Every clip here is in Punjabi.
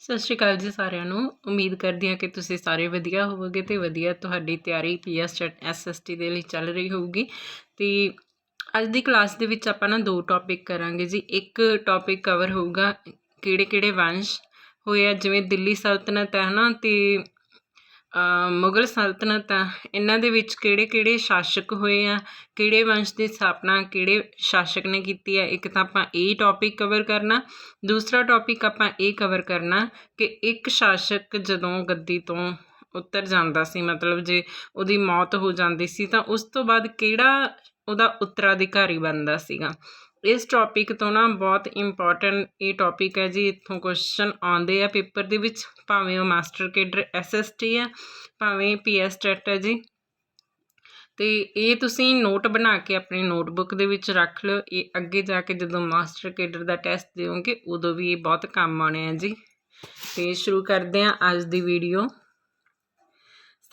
ਸਤਿ ਸ਼੍ਰੀ ਅਕਾਲ ਜੀ ਸਾਰਿਆਂ ਨੂੰ। ਉਮੀਦ ਕਰਦੀ ਹਾਂ ਕਿ ਤੁਸੀਂ ਸਾਰੇ ਵਧੀਆ ਹੋਵੋਗੇ ਤੇ ਵਧੀਆ ਤੁਹਾਡੀ ਤਿਆਰੀ ਪੀਐਸ ਐਸਐਸਟੀ ਦੇ ਲਈ ਚੱਲ ਰਹੀ ਹੋਊਗੀ। ਤੇ ਅੱਜ ਦੀ ਕਲਾਸ ਦੇ ਵਿੱਚ ਆਪਾਂ ਨਾ ਦੋ ਟੌਪਿਕ ਕਰਾਂਗੇ ਜੀ। ਇੱਕ ਟੌਪਿਕ ਕਵਰ ਹੋਊਗਾ ਕਿਹੜੇ ਕਿਹੜੇ ਵੰਸ਼ ਹੋਏ ਆ, ਜਿਵੇਂ ਦਿੱਲੀ ਸਲਤਨਤ ਹੈ ਨਾ, ਤੇ ਮੁਗਲ ਸਲਤਨਤ ਆ, ਇਹਨਾਂ ਦੇ ਵਿੱਚ ਕਿਹੜੇ ਕਿਹੜੇ ਸ਼ਾਸਕ ਹੋਏ ਆ, ਕਿਹੜੇ ਵੰਸ਼ ਦੀ ਸਥਾਪਨਾ, ਕਿਹੜੇ ਸ਼ਾਸਕ ਨੇ ਕੀਤੀ ਹੈ ਇੱਕ ਤਾਂ ਆਪਾਂ ਇਹ ਟੌਪਿਕ ਕਵਰ ਕਰਨਾ, ਦੂਸਰਾ ਟੌਪਿਕ ਆਪਾਂ ਇਹ ਕਵਰ ਕਰਨਾ ਕਿ ਇੱਕ ਸ਼ਾਸਕ ਜਦੋਂ ਗੱਦੀ ਤੋਂ ਉਤਰ ਜਾਂਦਾ ਸੀ, ਮਤਲਬ ਜੇ ਉਹਦੀ ਮੌਤ ਹੋ ਜਾਂਦੀ ਸੀ ਤਾਂ ਉਸ ਤੋਂ ਬਾਅਦ ਕਿਹੜਾ ਉਹਦਾ ਉੱਤਰਾਧਿਕਾਰੀ ਬਣਦਾ ਸੀਗਾ? ਇਸ ਟੌਪਿਕ ਤੋਂ ਨਾ ਬਹੁਤ ਇੰਪੋਰਟੈਂਟ ਇਹ ਟੌਪਿਕ ਹੈ ਜੀ, ਇੱਥੋਂ ਕੁਐਸਚਨ ਆਉਂਦੇ ਆ ਪੇਪਰ ਦੇ ਵਿੱਚ, ਭਾਵੇਂ ਉਹ ਮਾਸਟਰ ਕੇਡਰ ਐਸਐਸਟੀ ਹੈ ਭਾਵੇਂ ਪੀਐਸ ਟੈਟ ਹੈ ਜੀ। ਤੇ ਇਹ ਤੁਸੀਂ ਨੋਟ ਬਣਾ ਕੇ ਆਪਣੀ ਨੋਟਬੁੱਕ ਦੇ ਵਿੱਚ ਰੱਖ ਲਓ, ਇਹ ਅੱਗੇ ਜਾ ਕੇ ਜਦੋਂ ਮਾਸਟਰ ਕੇਡਰ ਦਾ ਟੈਸਟ ਦਿਓਗੇ, ਉਦੋਂ ਵੀ ਇਹ ਬਹੁਤ ਕੰਮ ਆਉਣੇ ਆ ਜੀ। ਤੇ ਸ਼ੁਰੂ ਕਰਦੇ ਆ ਅੱਜ ਦੀ ਵੀਡੀਓ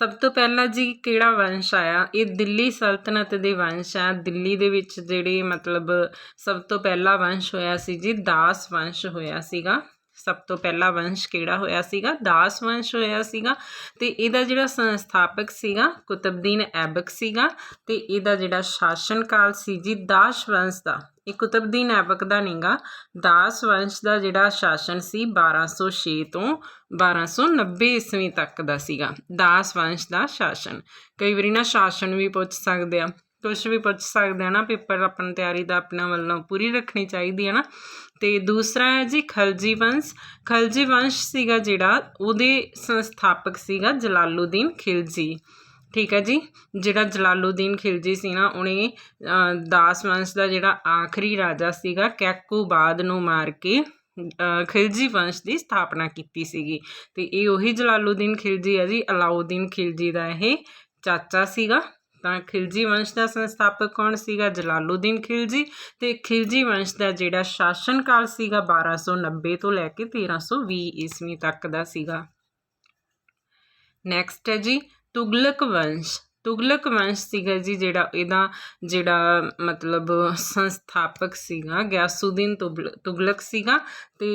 ਸਭ ਤੋਂ ਪਹਿਲਾਂ ਜੀ ਕਿਹੜਾ ਵੰਸ਼ ਆਇਆ? ਇਹ ਦਿੱਲੀ ਸਲਤਨਤ ਦੇ ਵੰਸ਼ ਆ। ਦਿੱਲੀ ਦੇ ਵਿੱਚ ਜਿਹੜੇ ਮਤਲਬ ਸਭ ਤੋਂ ਪਹਿਲਾ ਵੰਸ਼ ਹੋਇਆ ਸੀ ਜੀ, ਦਾਸ ਵੰਸ਼ ਹੋਇਆ ਸੀਗਾ। ਸਭ ਤੋਂ ਪਹਿਲਾ ਵੰਸ਼ ਕਿਹੜਾ ਹੋਇਆ ਸੀਗਾ? ਦਾਸ ਵੰਸ਼ ਹੋਇਆ ਸੀਗਾ। ਤੇ ਇਹਦਾ ਜਿਹੜਾ ਸੰਸਥਾਪਕ ਸੀਗਾ, ਕੁਤਬਦੀਨ ਐਬਕ ਸੀਗਾ। ਤੇ ਇਹਦਾ ਜਿਹੜਾ ਸ਼ਾਸਨ ਕਾਲ ਸੀ ਜੀ, ਦਾਸ ਵੰਸ਼ ਦਾ। ਇਹ ਕੁਤਬਦੀਨ ਐਬਕ ਦਾ ਨਹੀਂਗਾ ਦਾਸ ਵੰਸ਼ ਦਾ ਜਿਹੜਾ ਸ਼ਾਸਨ ਸੀ 1206 ਤੋਂ 1290 ਈਸਵੀ ਤੱਕ ਦਾ ਸੀਗਾ, ਦਾਸ ਵੰਸ਼ ਦਾ ਸ਼ਾਸਨ। ਕਈ ਵਾਰੀ ਨਾ ਸ਼ਾਸਨ ਵੀ ਪੁੱਛ ਸਕਦੇ ਆ ਕੁਝ ਵੀ ਪੁੱਛ ਸਕਦੇ ਆ ਨਾ, ਪੇਪਰ ਆਪਣੀ ਤਿਆਰੀ ਦਾ ਆਪਣਾ ਵੱਲੋਂ ਪੂਰੀ ਰੱਖਣੀ ਚਾਹੀਦੀ ਹੈ ਨਾ। ਤੇ ਦੂਸਰਾ ਹੈ ਜੀ ਖਲਜੀ ਵੰਸ਼। ਖਲਜੀ ਵੰਸ਼ ਸੀਗਾ ਜਿਹੜਾ ਉਹਦੇ ਸੰਸਥਾਪਕ ਸੀਗਾ ਜਲਾਲੂਦੀਨ ਖਿਲਜੀ। ਠੀਕ ਹੈ ਜੀ, ਜਿਹੜਾ ਜਲਾਲੂਦੀਨ ਖਿਲਜੀ ਸੀ ਨਾ, ਉਹਨੇ ਦਾਸ ਵੰਸ਼ ਦਾ ਜਿਹੜਾ ਆਖਰੀ ਰਾਜਾ ਸੀਗਾ, ਕੈਕੂਬਾਦ ਨੂੰ ਮਾਰ ਕੇ ਖਿਲਜੀ ਵੰਸ਼ ਦੀ ਸਥਾਪਨਾ ਕੀਤੀ ਸੀਗੀ। ਤੇ ਇਹ ਉਹੀ ਜਲਾਲੂਦੀਨ ਖਿਲਜੀ ਹੈ ਜੀ, ਅਲਾਉਦੀਨ ਖਿਲਜੀ ਦਾ ਇਹ ਚਾਚਾ ਸੀਗਾ। ਤਾਂ ਖਿਲਜੀ ਵੰਸ਼ ਦਾ ਸੰਸਥਾਪਕ ਕੌਣ ਸੀਗਾ? ਜਲਾਲੂਦੀਨ ਖਿਲਜੀ। ਤੇ ਖਿਲਜੀ ਵੰਸ਼ ਦਾ ਜਿਹੜਾ ਸ਼ਾਸਨ ਕਾਲ ਸੀਗਾ 1290 ਤੋਂ ਲੈ ਕੇ 1320 ਈਸਵੀ ਤੱਕ ਦਾ ਸੀਗਾ। ਨੈਕਸਟ ਹੈ ਜੀ ਤੁਗਲਕ ਵੰਸ਼ ਤੁਗਲਕ ਵੰਸ਼ ਸੀਗਾ ਜੀ ਜਿਹੜਾ, ਇਹਦਾ ਜਿਹੜਾ ਮਤਲਬ ਸੰਸਥਾਪਕ ਸੀਗਾ, ਗਿਆਸੂਦੀਨ ਤੁਗਲਕ ਸੀਗਾ ਤੇ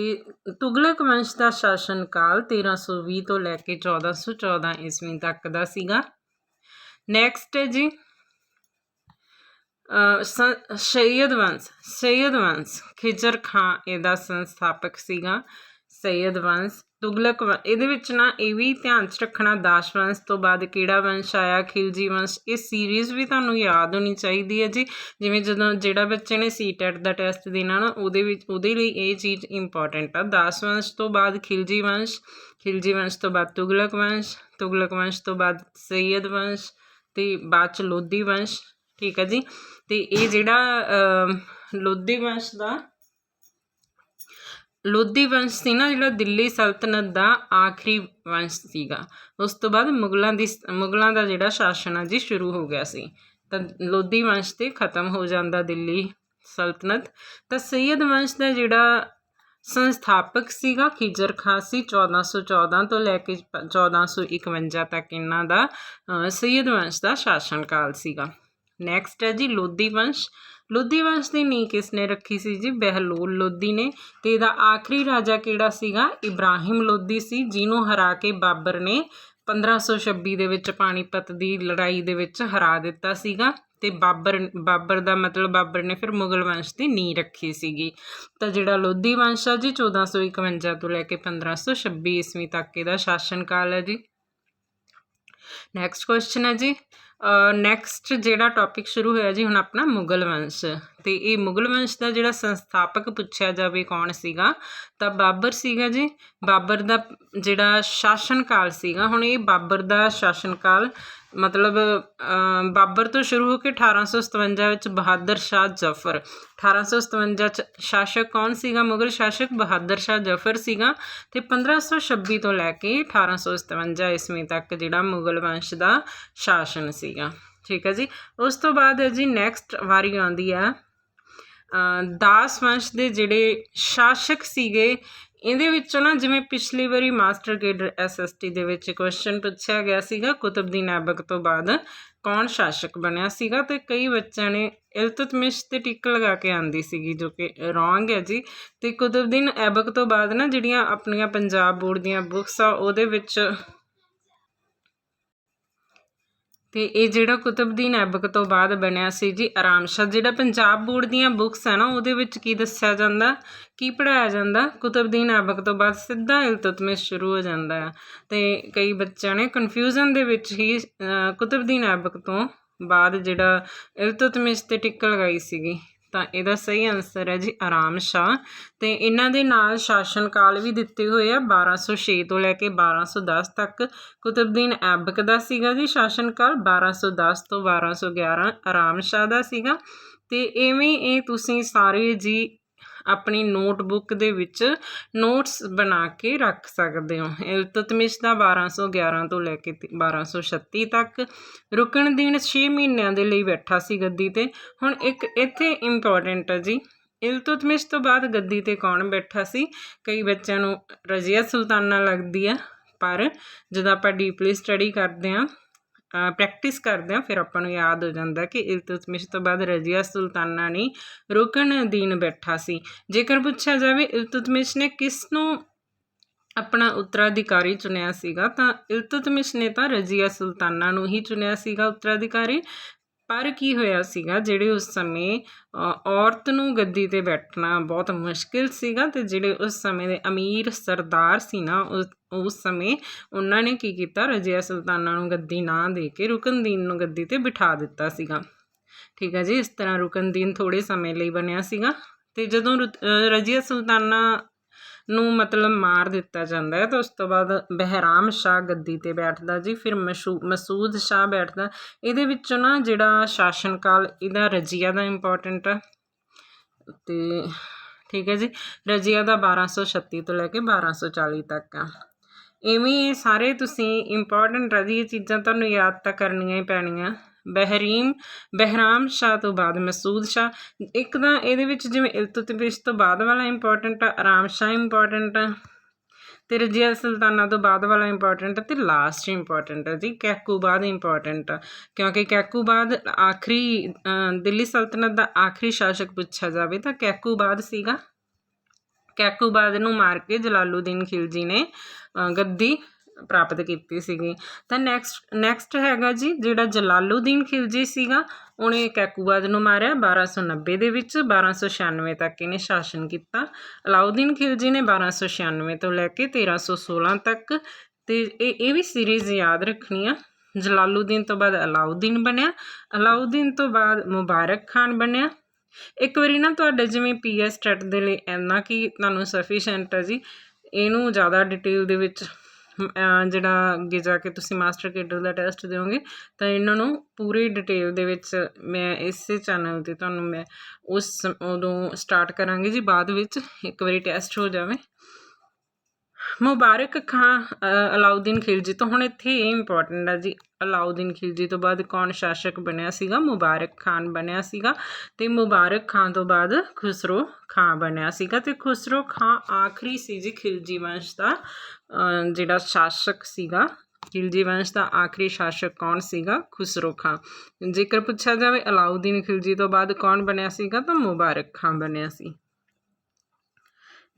ਤੁਗਲਕ ਵੰਸ਼ ਦਾ ਸ਼ਾਸਨ ਕਾਲ 1320 ਤੋਂ ਲੈ ਕੇ 1414 ਈਸਵੀ ਤੱਕ ਦਾ ਸੀਗਾ। ਨੈਕਸਟ ਹੈ ਜੀ ਸੈਯਦ ਵੰਸ਼ ਸੈਯਦ ਵੰਸ਼ ਖਿਜਰ ਖਾਂ ਇਹਦਾ ਸੰਸਥਾਪਕ ਸੀਗਾ, ਸੈਯਦ ਵੰਸ਼ ਤੁਗਲਕ ਇਹਦੇ ਵਿੱਚ ਨਾ ਇਹ ਵੀ ਧਿਆਨ 'ਚ ਰੱਖਣਾ, ਦਾਸ਼ ਵੰਸ਼ ਤੋਂ ਬਾਅਦ ਕਿਹੜਾ ਵੰਸ਼ ਆਇਆ, ਖਿਲਜੀ ਵੰਸ਼, ਇਹ ਸੀਰੀਜ਼ ਵੀ ਤੁਹਾਨੂੰ ਯਾਦ ਹੋਣੀ ਚਾਹੀਦੀ ਹੈ ਜੀ। ਜਿਵੇਂ ਜਦੋਂ ਜਿਹੜਾ ਬੱਚੇ ਨੇ ਸੀਟੈਟ ਦਾ ਟੈਸਟ ਦੇਣਾ ਨਾ, ਉਹਦੇ ਵਿੱਚ, ਉਹਦੇ ਲਈ ਇਹ ਚੀਜ਼ ਇੰਪੋਰਟੈਂਟ ਆ। ਦਾਸ ਵੰਸ਼ ਤੋਂ ਬਾਅਦ ਖਿਲਜੀ ਵੰਸ਼ ਖਿਲਜੀ ਵੰਸ਼ ਤੋਂ ਬਾਅਦ ਤੁਗਲਕ ਵੰਸ਼ ਤੁਗਲਕ ਵੰਸ਼ ਤੋਂ ਬਾਅਦ ਸੈਯਦ ਵੰਸ਼ ਤੇ ਬਾਅਦ ਚ ਲੋਧੀ ਵੰਸ਼, ਠੀਕ ਹੈ ਜੀ। ਤੇ ਇਹ ਜਿਹੜਾ ਲੋਧੀ ਵੰਸ਼ ਦਾ ਲੋਧੀ ਵੰਸ਼ ਸੀ ਨਾ ਜਿਹੜਾ ਦਿੱਲੀ ਸਲਤਨਤ ਦਾ ਆਖਰੀ ਵੰਸ਼ ਸੀਗਾ। ਉਸ ਤੋਂ ਬਾਅਦ ਮੁਗਲਾਂ ਦੀ ਮੁਗਲਾਂ ਦਾ ਜਿਹੜਾ ਸ਼ਾਸਨ ਆ ਜੀ ਸ਼ੁਰੂ ਹੋ ਗਿਆ ਸੀ। ਤਾਂ ਲੋਧੀ ਵੰਸ਼ ਤੇ ਖਤਮ ਹੋ ਜਾਂਦਾ ਦਿੱਲੀ ਸਲਤਨਤ। ਤਾਂ ਸੈਯਦ ਵੰਸ਼ ਦਾ ਜਿਹੜਾ ਸੰਸਥਾਪਕ ਸੀਗਾ ਖਿਜਰ ਖਾਂ ਸੀ 1414 ਤੋਂ ਲੈ ਕੇ 1451 ਤੱਕ ਇਹਨਾਂ ਦਾ ਸੈਯਦ ਵੰਸ਼ ਦਾ ਸ਼ਾਸਨ ਕਾਲ ਸੀਗਾ। ਨੈਕਸਟ ਹੈ ਜੀ ਲੋਧੀ ਵੰਸ਼। ਲੋਧੀ ਵੰਸ਼ ਦੀ ਨੀਂਹ ਕਿਸ ਨੇ ਰੱਖੀ ਸੀ ਜੀ? ਬਹਿਲੋਲ ਲੋਧੀ ਨੇ। ਤੇ ਇਹਦਾ ਆਖਰੀ ਰਾਜਾ ਕਿਹੜਾ ਸੀਗਾ? ਇਬਰਾਹਿਮ ਲੋਧੀ ਸੀ, ਜਿਹਨੂੰ ਹਰਾ ਕੇ ਬਾਬਰ ਨੇ 1526 ਦੇ ਵਿੱਚ ਪਾਣੀਪਤ ਦੀ ਲੜਾਈ ਦੇ ਵਿੱਚ ਹਰਾ ਦਿੱਤਾ ਸੀਗਾ। ਤੇ ਬਾਬਰ ਬਾਬਰ ਦਾ ਮਤਲਬ ਬਾਬਰ ਨੇ ਫਿਰ ਮੁਗਲ ਵੰਸ਼ ਦੀ ਨੀਂਹ ਰੱਖੀ ਸੀਗੀ। ਤਾਂ ਜਿਹੜਾ ਲੋਧੀ ਵੰਸ਼ ਆ ਜੀ 1451 ਤੋਂ ਲੈ ਕੇ 1526 ਈਸਵੀ ਤੱਕ ਇਹਦਾ ਸ਼ਾਸਨ ਕਾਲ ਹੈ ਜੀ। ਨੈਕਸਟ ਕੁਐਸਚਨ ਹੈ ਜੀ। ਨੈਕਸਟ ਜਿਹੜਾ ਟੌਪਿਕ ਸ਼ੁਰੂ ਹੋਇਆ ਜੀ ਹੁਣ ਆਪਣਾ ਮੁਗਲ ਵੰਸ਼। ਤੇ ਇਹ ਮੁਗਲ ਵੰਸ਼ ਦਾ ਜਿਹੜਾ ਸੰਸਥਾਪਕ ਪੁੱਛਿਆ ਜਾਵੇ ਕੌਣ ਸੀਗਾ, ਤਾਂ ਬਾਬਰ ਸੀਗਾ ਜੀ। ਬਾਬਰ ਦਾ ਜਿਹੜਾ ਸ਼ਾਸਨ ਕਾਲ ਸੀਗਾ, ਹੁਣ ਇਹ ਬਾਬਰ ਦਾ ਸ਼ਾਸਨ ਕਾਲ ਮਤਲਬ ਬਾਬਰ ਤੋਂ ਸ਼ੁਰੂ ਹੋ ਕੇ 1857 ਵਿੱਚ ਬਹਾਦਰ ਸ਼ਾਹ ਜ਼ਫਰ। 1857 ਚ ਸ਼ਾਸਕ ਕੌਣ ਸੀਗਾ? ਮੁਗਲ ਸ਼ਾਸਕ ਬਹਾਦਰ ਸ਼ਾਹ ਜ਼ਫਰ ਸੀਗਾ ਤੇ 1526 ਤੋਂ ਲੈ ਕੇ 1857 ਈਸਵੀ ਤੱਕ ਜਿਹੜਾ ਮੁਗਲ ਵੰਸ਼ ਦਾ ਸ਼ਾਸਨ ਸੀਗਾ। ਠੀਕ ਹੈ ਜੀ। ਉਸ ਤੋਂ ਬਾਅਦ ਜੀ ਨੈਕਸਟ ਵਾਰੀ ਆਉਂਦੀ ਆ ਦਾਸ ਵੰਸ਼ ਦੇ ਜਿਹੜੇ ਸ਼ਾਸਕ ਸੀਗੇ, ਇਹਦੇ ਵਿੱਚੋਂ ਨਾ ਜਿਵੇਂ ਪਿਛਲੀ ਵਾਰੀ ਮਾਸਟਰ ਕੇਡਰ ਐਸਐਸਟੀ ਦੇ ਵਿੱਚ ਕੁਐਸਚਨ ਪੁੱਛਿਆ ਗਿਆ ਸੀਗਾ ਕੁਤਬਦੀਨ ਐਬਕ ਤੋਂ ਬਾਅਦ ਕੌਣ ਸ਼ਾਸਕ ਬਣਿਆ ਸੀਗਾ ਤੇ ਕਈ ਬੱਚਿਆਂ ਨੇ ਇਲਤੁਤਮਿਸ਼ ਤੇ ਟਿਕ ਲਗਾ ਕੇ ਆਂਦੀ ਸੀਗੀ, ਜੋ ਕਿ ਰੋਂਗ ਹੈ ਜੀ। ਤੇ ਕੁਤਬਦੀਨ ਐਬਕ ਤੋਂ ਬਾਅਦ ਨਾ ਜਿਹੜੀਆਂ ਆਪਣੀਆਂ ਪੰਜਾਬ ਬੋਰਡ ਦੀਆਂ ਬੁੱਕਸ ਆ, ਉਹਦੇ ਵਿੱਚ ਤੇ ਇਹ ਜਿਹੜਾ ਕੁਤਬਦੀਨ ਐਬਕ ਤੋਂ ਬਾਅਦ ਬਣਿਆ ਸੀ ਜੀ, ਆਰਾਮ ਸ਼ਾਹ। ਜਿਹੜਾ ਪੰਜਾਬ ਬੋਰਡ ਦੀਆਂ ਬੁੱਕਸ ਹੈ ਨਾ, ਉਹਦੇ ਵਿੱਚ ਕੀ ਦੱਸਿਆ ਜਾਂਦਾ, ਕੀ ਪੜਾਇਆ ਜਾਂਦਾ? ਕੁਤਬਦੀਨ ਐਬਕ ਤੋਂ ਬਾਅਦ ਸਿੱਧਾ ਇਲਤੁਤਮਿਸ਼ ਸ਼ੁਰੂ ਹੋ ਜਾਂਦਾ ਹੈ। ਤੇ ਕਈ ਬੱਚਿਆਂ ਨੇ ਕਨਫਿਊਜ਼ਨ ਦੇ ਵਿੱਚ ਹੀ ਕੁਤਬਦੀਨ ਐਬਕ ਤੋਂ ਬਾਅਦ ਜਿਹੜਾ ਇਲਤੁਤਮਿਸ਼ ਤੇ ਟਿੱਕ ਲਗਾਈ ਸੀਗੀ। ਤਾਂ ਇਹਦਾ ਸਹੀ ਆਨਸਰ ਹੈ ਜੀ ਆਰਾਮ ਸ਼ਾਹ। ਤੇ ਇਹਨਾਂ ਦੇ ਨਾਲ ਸ਼ਾਸਨ ਕਾਲ ਵੀ ਦਿੱਤੇ ਹੋਏ ਆ 1206 ਤੋਂ ਲੈ ਕੇ 1210 ਤੱਕ। ਕੁਤਬਦੀਨ ਐਬਕ ਦਾ ਸੀਗਾ ਜੀ ਸ਼ਾਸਨ ਕਾਲ 1210 ਤੋਂ 1211 ਆਰਾਮ ਸ਼ਾਹ ਦਾ ਸੀਗਾ। ਤੇ ਐਵੇਂ ਇਹ ਤੁਸੀਂ ਸਾਰੇ ਜੀ ਆਪਣੀ ਨੋਟਬੁੱਕ ਦੇ ਵਿੱਚ ਨੋਟਸ ਬਣਾ ਕੇ ਰੱਖ ਸਕਦੇ ਹੋ। ਇਲਤੁਤਮਿਸ਼ ਦਾ 1211 ਤੋਂ ਲੈ ਕੇ ਤੇ 1236 ਤੱਕ। ਰੁਕਣ ਰੁਕਨਦੀਨ 6 ਮਹੀਨਿਆਂ ਦੇ ਲਈ ਬੈਠਾ ਸੀ ਗੱਦੀ ਤੇ। ਹੁਣ ਇੱਕ ਇੱਥੇ ਇੰਪੋਰਟੈਂਟ ਹੈ ਜੀ। ਇਲਤੁਤਮਿਸ਼ ਤੋਂ ਬਾਅਦ ਗੱਦੀ ਤੇ ਕੌਣ ਬੈਠਾ ਸੀ? ਕਈ ਬੱਚਿਆਂ ਨੂੰ ਰਜ਼ੀਆ ਸੁਲਤਾਨਾ ਲੱਗਦੀ ਆ। ਪਰ ਜਦੋਂ ਆਪਾਂ ਡੀਪਲੀ ਸਟੱਡੀ ਕਰਦੇ ਹਾਂ ਪ੍ਰੈਕਟਿਸ ਕਰਦੇ ਹਾਂ, ਫਿਰ ਆਪਾਂ ਨੂੰ ਯਾਦ ਹੋ ਜਾਂਦਾ ਕਿ ਇਲਤੁਤਮਿਸ਼ ਤੋਂ ਬਾਅਦ ਰਜ਼ੀਆ ਸੁਲਤਾਨਾ ਨੇ ਰੁਕਣ ਰੁਕਨਦੀਨ ਬੈਠਾ ਸੀ। ਜੇਕਰ ਪੁੱਛਿਆ ਜਾਵੇ, ਇਲਤੁਤਮਿਸ਼ ਨੇ ਕਿਸ ਨੂੰ ਆਪਣਾ ਉੱਤਰਾਧਿਕਾਰੀ ਚੁਣਿਆ ਸੀਗਾ, ਤਾਂ ਇਲਤੁਤਮਿਸ਼ ਨੇ ਤਾਂ ਰਜ਼ੀਆ ਸੁਲਤਾਨਾ ਨੂੰ ਹੀ ਚੁਣਿਆ ਸੀਗਾ ਉੱਤਰਾਧਿਕਾਰੀ। ਪਰ ਕੀ ਹੋਇਆ ਸੀਗਾ ਜਿਹੜੇ ਉਸ ਸਮੇਂ ਔਰਤ ਨੂੰ ਗੱਦੀ ਤੇ ਬੈਠਣਾ ਬਹੁਤ ਮੁਸ਼ਕਿਲ ਸੀਗਾ ਤੇ ਜਿਹੜੇ ਉਸ ਸਮੇਂ ਦੇ ਅਮੀਰ ਸਰਦਾਰ ਸੀ ਨਾ ਉਸ ਸਮੇਂ ਉਹਨਾਂ ਨੇ ਕੀ ਕੀਤਾ ਰਜ਼ੀਆ ਸੁਲਤਾਨਾ ਨੂੰ ਗੱਦੀ ਨਾ ਦੇ ਕੇ ਰੁਕਨਦੀਨ ਨੂੰ ਗੱਦੀ ਤੇ ਬਿਠਾ ਦਿੱਤਾ ਸੀਗਾ। ਠੀਕ ਹੈ ਜੀ ਇਸ ਤਰ੍ਹਾਂ ਰੁਕਨਦੀਨ ਥੋੜੇ ਸਮੇਂ ਲਈ ਬਣਿਆ ਸੀਗਾ ਤੇ ਜਦੋਂ ਰੁ- ਅ, ਰਜ਼ੀਆ ਸੁਲਤਾਨਾ ਨੂੰ ਮਤਲਬ ਮਾਰ ਦਿੱਤਾ ਜਾਂਦਾ ਹੈ ਤਾਂ ਉਸ ਤੋਂ ਬਾਅਦ ਬਹਿਰਾਮ ਸ਼ਾਹ ਗੱਦੀ ਤੇ ਬੈਠਦਾ ਜੀ, ਫਿਰ ਮਸ਼ੂ, ਮਸੂਦ ਸ਼ਾਹ ਬੈਠਦਾ। ਇਹਦੇ ਵਿੱਚੋਂ ਨਾ ਜਿਹੜਾ ਸ਼ਾਸਨ ਕਾਲ ਇਹਦਾ ਰਜੀਆ ਦਾ ਇੰਪੋਰਟੈਂਟ ਆ ਤੇ ਠੀਕ ਹੈ ਜੀ, ਰਜੀਆ ਦਾ 1236 ਤੋਂ ਲੈ ਕੇ 1240 ਤੱਕ ਆ। ਇਵੇਂ ਇਹ ਸਾਰੇ ਤੁਸੀਂ ਇੰਪੋਰਟੈਂਟ ਰਜੀ ਇਹ ਚੀਜ਼ਾਂ ਤੁਹਾਨੂੰ ਯਾਦ ਤਾਂ ਕਰਨੀਆਂ ਹੀ ਪੈਣੀਆਂ। ਬਹਿਰੀਮ ਬਹਿਰਾਮ ਸ਼ਾਹ ਤੋਂ ਬਾਅਦ ਮਸੂਦ ਸ਼ਾਹ। ਇੱਕ ਤਾਂ ਇਹਦੇ ਵਿੱਚ ਜਿਵੇਂ ਇਲਤੁਤਮਿਸ਼ ਤੋਂ ਬਾਅਦ ਵਾਲਾ ਇੰਪੋਰਟੈਂਟ ਆ ਆਰਾਮ ਸ਼ਾਹ ਇੰਪੋਰਟੈਂਟ ਆ। ਤੇ ਰਜੀਆ ਸੁਲਤਾਨਾ ਤੋਂ ਬਾਅਦ ਵਾਲਾ ਇੰਪੋਰਟੈਂਟ ਤੇ ਲਾਸਟ ਇੰਪੋਰਟੈਂਟ ਹੈ ਜੀ ਕੈਕੂਬਾਦ ਇੰਪੋਰਟੈਂਟ ਆ। ਕਿਉਂਕਿ ਕੈਕੂਬਾਦ ਆਖਰੀ ਅ, ਦਿੱਲੀ ਸਲਤਨਤ ਦਾ ਆਖਰੀ ਸ਼ਾਸਕ ਪੁੱਛਿਆ ਜਾਵੇ ਤਾਂ ਕੈਕੂਬਾਦ ਸੀਗਾ। ਕੈਕੂਬਾਦ ਨੂੰ ਮਾਰ ਕੇ ਜਲਾਲੂਦੀਨ ਖਿਲਜੀ ਨੇ ਗੱਦੀ ਪ੍ਰਾਪਤ ਕੀਤੀ ਸੀਗੀ। ਤਾਂ ਨੈਕਸਟ ਨੈਕਸਟ ਹੈਗਾ ਜੀ, ਜਿਹੜਾ ਜਲਾਲੂਦੀਨ ਖਿਲਜੀ ਸੀਗਾ, ਉਹਨੇ ਕੈਕੂਬਾਦ ਨੂੰ ਮਾਰਿਆ 1290 ਦੇ ਵਿੱਚ 1296 ਤੱਕ ਇਹਨੇ ਸ਼ਾਸਨ ਕੀਤਾ। ਅਲਾਉਦੀਨ ਖਿਲਜੀ ਨੇ 1296 ਤੋਂ ਲੈ ਕੇ 1316 ਤੱਕ, ਤੇ ਇਹ ਇਹ ਵੀ ਸੀਰੀਜ਼ ਯਾਦ ਰੱਖਣੀ ਆ। ਜਲਾਲੂਦੀਨ ਤੋਂ ਬਾਅਦ ਅਲਾਉਦੀਨ ਬਣਿਆ, ਅਲਾਉਦੀਨ ਤੋਂ ਬਾਅਦ ਮੁਬਾਰਕ ਖਾਨ ਬਣਿਆ। ਇੱਕ ਵਾਰੀ ਨਾ ਤੁਹਾਡੇ ਜਿਵੇਂ ਪੀਐਸ ਟੈਟ ਦੇ ਲਈ ਇੰਨਾ ਕਿ ਤੁਹਾਨੂੰ ਸਫੀਸ਼ੀਐਂਟ ਹੈ ਜੀ, ਇਹਨੂੰ ਜ਼ਿਆਦਾ ਡਿਟੇਲ ਦੇ ਵਿੱਚ ਜਿਹੜਾ ਅੱਗੇ ਜਾ ਕੇ ਤੁਸੀਂ ਮਾਸਟਰ ਕੇਡਰ ਦਾ ਟੈਸਟ ਦਿਓਗੇ ਤਾਂ ਇਹਨਾਂ ਨੂੰ ਪੂਰੀ ਡਿਟੇਲ ਦੇ ਵਿੱਚ ਮੈਂ ਇਸੇ ਚੈਨਲ ਤੇ ਤੁਹਾਨੂੰ ਮੈਂ ਉਸ ਉਦੋਂ ਸਟਾਰਟ ਕਰਾਂਗੀ ਜੀ ਬਾਅਦ ਵਿੱਚ ਇੱਕ ਵਾਰੀ ਟੈਸਟ ਹੋ ਜਾਵੇ। ਮੁਬਾਰਕ ਖਾਂ ਅ, ਅਲਾਉਦੀਨ ਖਿਲਜੀ ਤੋਂ ਹੁਣ ਇੱਥੇ ਇਹ ਇੰਪੋਰਟੈਂਟ ਹੈ ਜੀ ਅਲਾਉਦੀਨ ਖਿਲਜੀ ਤੋਂ ਬਾਅਦ ਕੌਣ ਸ਼ਾਸਕ ਬਣਿਆ ਸੀਗਾ? ਮੁਬਾਰਕ ਖਾਨ ਬਣਿਆ ਸੀਗਾ ਤੇ ਮੁਬਾਰਕ ਖਾਨ ਤੋਂ ਬਾਅਦ ਖੁਸਰੋ ਖਾਂ ਬਣਿਆ ਸੀਗਾ ਤੇ ਖੁਸਰੋ ਖਾਂ ਆਖਰੀ ਸੀ ਜੀ ਖਿਲਜੀ ਵੰਸ਼ ਦਾ। ਜਿਹੜਾ ਸ਼ਾਸਕ ਸੀਗਾ ਖਿਲਜੀ ਵੰਸ਼ ਦਾ ਆਖਰੀ ਸ਼ਾਸਕ ਕੌਣ ਸੀਗਾ? ਖੁਸਰੋ ਖਾਂ ਜੇਕਰ ਪੁੱਛਿਆ ਜਾਵੇ ਅਲਾਉਦੀਨ ਖਿਲਜੀ ਤੋਂ ਬਾਅਦ ਕੌਣ ਬਣਿਆ ਸੀਗਾ, ਤਾਂ ਮੁਬਾਰਕ ਖਾਂ ਬਣਿਆ ਸੀ।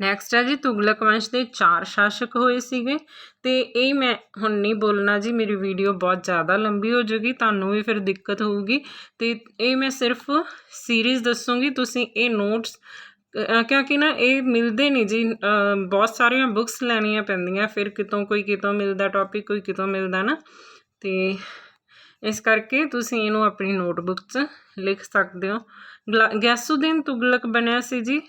ਨੈਕਸਟ ਹੈ ਜੀ, ਤੁਗਲਕ ਵੰਸ਼ ਦੇ ਚਾਰ ਸ਼ਾਸਕ ਹੋਏ ਸੀਗੇ। ਤੇ ਇਹ ਮੈਂ ਹੁਣ ਨਹੀਂ ਬੋਲਣਾ ਜੀ, ਮੇਰੀ ਵੀਡੀਓ ਬਹੁਤ ਜ਼ਿਆਦਾ ਲੰਬੀ ਹੋ ਜਾਊਗੀ, ਤੁਹਾਨੂੰ ਵੀ ਫਿਰ ਦਿੱਕਤ ਹੋਊਗੀ। ਤੇ ਇਹ ਮੈਂ ਸਿਰਫ ਸੀਰੀਜ਼ ਦੱਸੂਗੀ, ਤੁਸੀਂ ਇਹ ਨੋਟਸ ਕਿਉਂਕਿ ਨਾ ਇਹ ਮਿਲਦੇ ਨਹੀਂ ਜੀ ਬਹੁਤ ਸਾਰੀਆਂ ਬੁੱਕਸ ਲੈਣੀਆਂ ਪੈਂਦੀਆਂ, ਫਿਰ ਕਿਤੋਂ ਕੋਈ ਕਿਤੋਂ ਮਿਲਦਾ ਟੌਪਿਕ ਕੋਈ ਕਿਤੋਂ ਮਿਲਦਾ ਨਾ। ਤੇ ਇਸ ਕਰਕੇ ਤੁਸੀਂ ਇਹਨੂੰ ਆਪਣੀ ਨੋਟਬੁੱਕ 'ਚ ਲਿਖ ਸਕਦੇ ਹੋ। ਗਲਾ- ਗਿਆਸੁਦੀਨ ਤੁਗਲਕ ਬਣਿਆ ਸੀ ਜੀ।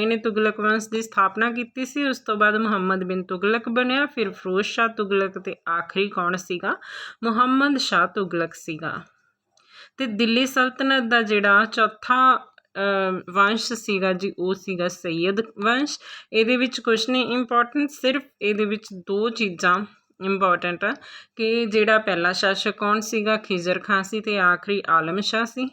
ਇਹਨੇ ਤੁਗਲਕ ਵੰਸ਼ ਦੀ ਸਥਾਪਨਾ ਕੀਤੀ ਸੀ। ਉਸ ਤੋਂ ਬਾਅਦ ਮੁਹੰਮਦ ਬਿਨ ਤੁਗਲਕ ਬਣਿਆ। ਫਿਰ ਫਿਰੋਜ਼ ਸ਼ਾਹ ਤੁਗਲਕ ਤੇ ਆਖਰੀ ਕੌਣ ਸੀਗਾ? ਮੁਹੰਮਦ ਸ਼ਾਹ ਤੁਗਲਕ ਸੀਗਾ। ਤੇ ਦਿੱਲੀ ਸਲਤਨਤ ਦਾ ਜਿਹੜਾ ਚੌਥਾ ਵੰਸ਼ ਸੀਗਾ ਜੀ, ਉਹ ਸੀਗਾ ਸੈਯਦ ਵੰਸ਼। ਇਹਦੇ ਵਿੱਚ ਕੁਛ ਨਹੀਂ ਇੰਪੋਰਟੈਂਟ ਸਿਰਫ ਇਹਦੇ ਵਿੱਚ ਦੋ ਚੀਜ਼ਾਂ ਇੰਪੋਰਟੈਂਟ ਆ ਕਿ ਜਿਹੜਾ ਪਹਿਲਾ ਸ਼ਾਸਕ ਕੌਣ ਸੀਗਾ, ਖਿਜ਼ਰ ਖਾਂ ਸੀ ਤੇ ਆਖਰੀ ਆਲਮ ਸ਼ਾਹ ਸੀ।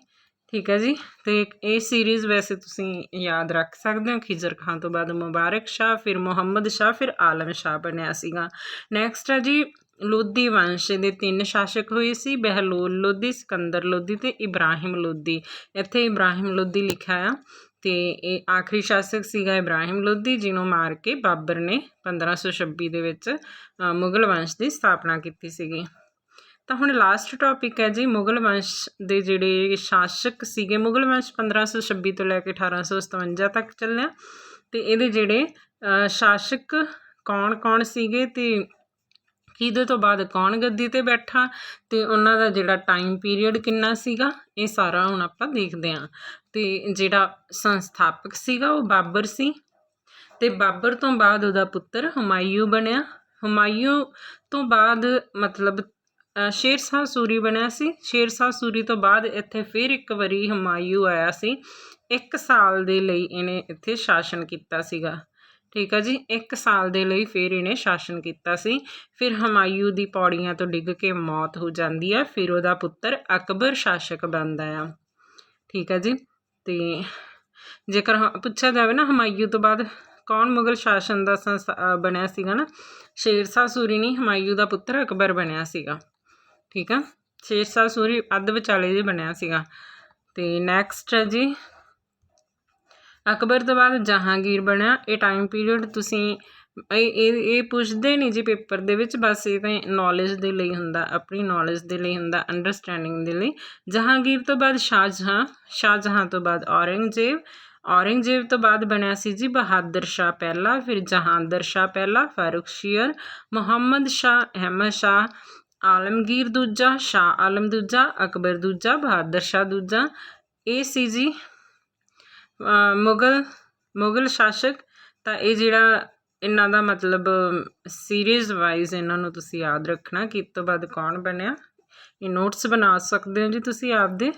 ਠੀਕ ਹੈ ਜੀ? ਤੇ ਇਹ ਸੀਰੀਜ਼ ਵੈਸੇ ਤੁਸੀਂ ਯਾਦ ਰੱਖ ਸਕਦੇ ਹੋ, ਖਿਜ਼ਰ ਖਾਨ ਤੋਂ ਬਾਅਦ ਮੁਬਾਰਕ ਸ਼ਾਹ, ਫਿਰ ਮੁਹੰਮਦ ਸ਼ਾਹ, ਫਿਰ ਆਲਮ ਸ਼ਾਹ ਬਣਿਆ ਸੀਗਾ। ਨੈਕਸਟ ਹੈ ਜੀ ਲੋਧੀ ਵੰਸ਼ ਦੇ ਤਿੰਨ ਸ਼ਾਸਕ ਹੋਏ ਸੀ, ਬਹਿਲੋਲ ਲੋਧੀ, ਸਿਕੰਦਰ ਲੋਧੀ ਤੇ ਇਬਰਾਹਿਮ ਲੋਧੀ। ਇੱਥੇ ਇਬਰਾਹਿਮ ਲੋਧੀ ਲਿਖਿਆ ਆ ਤੇ ਇਹ ਆਖਰੀ ਸ਼ਾਸਕ ਸੀਗਾ ਇਬਰਾਹਿਮ ਲੋਧੀ, ਜਿਹਨੂੰ ਮਾਰ ਕੇ ਬਾਬਰ ਨੇ 1526 ਦੇ ਵਿੱਚ ਮੁਗਲ ਵੰਸ਼ ਦੀ ਸਥਾਪਨਾ ਕੀਤੀ ਸੀਗੀ। ਤਾਂ ਹੁਣ ਲਾਸਟ ਟੌਪਿਕ ਹੈ ਜੀ, ਮੁਗਲ ਵੰਸ਼ ਦੇ ਜਿਹੜੇ ਸ਼ਾਸਕ ਸੀਗੇ, ਮੁਗਲ ਵੰਸ਼ 1526 ਤੋਂ ਲੈ ਕੇ 1857 ਤੱਕ ਚੱਲਿਆ। ਤੇ ਇਹਦੇ ਜਿਹੜੇ ਸ਼ਾਸਕ ਕੌਣ-ਕੌਣ ਸੀਗੇ ਤੇ ਕਿਹਦੇ ਤੋਂ ਬਾਅਦ ਕੌਣ ਗੱਦੀ ਤੇ ਬੈਠਾ ਤੇ ਉਹਨਾਂ ਦਾ ਜਿਹੜਾ ਟਾਈਮ ਪੀਰੀਅਡ ਕਿੰਨਾ ਸੀਗਾ ਇਹ ਸਾਰਾ ਹੁਣ ਆਪਾਂ ਦੇਖਦੇ ਹਾਂ। ਤੇ ਜਿਹੜਾ ਸੰਸਥਾਪਕ ਸੀਗਾ ਉਹ ਬਾਬਰ ਸੀ ਤੇ ਬਾਬਰ ਤੋਂ ਬਾਅਦ ਉਹਦਾ ਪੁੱਤਰ ਹੁਮਾਯੂ ਬਣਿਆ। ਹੁਮਾਯੂ ਤੋਂ ਬਾਅਦ ਮਤਲਬ ਅ, ਸ਼ੇਰ ਸ਼ਾਹ ਸੂਰੀ ਬਣਿਆ ਸੀ। ਸ਼ੇਰ ਸ਼ਾਹ ਸੂਰੀ ਤੋਂ ਬਾਅਦ ਇੱਥੇ ਫਿਰ ਇੱਕ ਵਾਰੀ ਹੁਮਾਯੂ ਆਇਆ ਸੀ। ਇੱਕ ਸਾਲ ਦੇ ਲਈ ਇਹਨੇ ਇੱਥੇ ਸ਼ਾਸਨ ਕੀਤਾ ਸੀਗਾ। ਠੀਕ ਹੈ ਜੀ, ਇੱਕ ਸਾਲ ਦੇ ਲਈ ਫਿਰ ਇਹਨੇ ਸ਼ਾਸਨ ਕੀਤਾ ਸੀ। ਫਿਰ ਹੁਮਾਯੂ ਦੀ ਪੌੜੀਆਂ ਤੋਂ ਡਿੱਗ ਕੇ ਮੌਤ ਹੋ ਜਾਂਦੀ ਆ, ਫਿਰ ਉਹਦਾ ਪੁੱਤਰ ਅਕਬਰ ਸ਼ਾਸਕ ਬਣਦਾ ਆ। ਠੀਕ ਆ ਜੀ, ਤੇ ਜੇਕਰ ਹ- ਪੁੱਛਿਆ ਜਾਵੇ ਨਾ ਹੁਮਾਯੂ ਤੋਂ ਬਾਅਦ ਕੌਣ ਮੁਗਲ ਸ਼ਾਸਨ ਦਾ ਸੰਸ- ਬਣਿਆ ਸੀਗਾ ਨਾ, ਸ਼ੇਰ ਸ਼ਾਹ ਸੂਰੀ ਨਹੀਂ, ਹੁਮਾਯੂ ਦਾ ਪੁੱਤਰ ਅਕਬਰ ਬਣਿਆ ਸੀਗਾ। ਠੀਕ ਆ, ਸ਼ੇਰ ਸ਼ਾਹ ਸੂਰੀ ਅੱਧ ਵਿਚਾਲੇ ਜੇ ਬਣਿਆ ਸੀਗਾ। ਤੇ ਨੈਕਸਟ ਹੈ ਜੀ ਅਕਬਰ ਤੋਂ ਬਾਅਦ ਜਹਾਂਗੀਰ ਬਣਿਆ। ਇਹ ਟਾਈਮ ਪੀਰੀਅਡ ਤੁਸੀਂ ਇਹ ਇਹ ਇਹ ਪੁੱਛਦੇ ਨਹੀਂ ਜੀ ਪੇਪਰ ਦੇ ਵਿੱਚ, ਬਸ ਇਹ ਤਾਂ ਨੌਲੇਜ ਦੇ ਲਈ ਹੁੰਦਾ, ਆਪਣੀ ਨੌਲੇਜ ਦੇ ਲਈ ਹੁੰਦਾ ਅੰਡਰਸਟੈਂਡਿੰਗ ਦੇ ਲਈ। ਜਹਾਂਗੀਰ ਤੋਂ ਬਾਅਦ ਸ਼ਾਹਜਹਾਂ ਸ਼ਾਹਜਹਾਂ ਤੋਂ ਬਾਅਦ ਔਰੰਗਜ਼ੇਬ। ਔਰੰਗਜ਼ੇਬ ਤੋਂ ਬਾਅਦ ਬਣਿਆ ਸੀ ਜੀ ਬਹਾਦਰ ਸ਼ਾਹ ਪਹਿਲਾ, ਫਿਰ ਜਹਾਂਦਰ ਸ਼ਾਹ ਪਹਿਲਾ ਫਾਰੂਕਸ਼ੀਰ ਮੁਹੰਮਦ ਸ਼ਾਹ, ਅਹਿਮਦ ਸ਼ਾਹ, ਆਲਮਗੀਰ ਦੂਜਾ, ਸ਼ਾਹ ਆਲਮ ਦੂਜਾ, ਅਕਬਰ ਦੂਜਾ, ਬਹਾਦਰ ਸ਼ਾਹ ਦੂਜਾ। ਇਹ ਸੀ ਜੀ ਮੁਗਲ ਮੁਗਲ ਸ਼ਾਸਕ, ਤਾਂ ਇਹ ਜਿਹੜਾ ਇਹਨਾਂ ਦਾ ਮਤਲਬ ਸੀਰੀਜ਼ ਵਾਈਜ਼ ਇਹਨਾਂ ਨੂੰ ਤੁਸੀਂ ਯਾਦ ਰੱਖਣਾ ਕਿ ਇਸ ਤੋਂ ਬਾਅਦ ਕੌਣ ਬਣਿਆ। ਇਹ ਨੋਟਸ ਬਣਾ ਸਕਦੇ ਹੋ ਜੀ ਤੁਸੀਂ ਆਪਦੇ।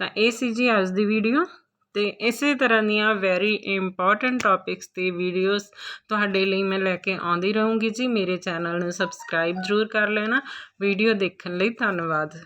ਤਾਂ ਇਹ ਸੀ ਜੀ ਅੱਜ ਦੀ ਵੀਡੀਓ ਤੇ ਇਸੇ ਤਰ੍ਹਾਂ ਦੀਆਂ ਵੈਰੀ ਇੰਪੋਰਟੈਂਟ ਟੌਪਿਕਸ ਤੇ ਵੀਡੀਓਜ਼ ਤੁਹਾਡੇ ਲਈ ਮੈਂ ਲੈ ਕੇ ਆਉਂਦੀ ਰਹੂੰਗੀ ਜੀ। ਮੇਰੇ ਚੈਨਲ ਨੂੰ ਸਬਸਕ੍ਰਾਈਬ ਜ਼ਰੂਰ ਕਰ ਲੈਣਾ। ਵੀਡੀਓ ਦੇਖਣ ਲਈ ਧੰਨਵਾਦ।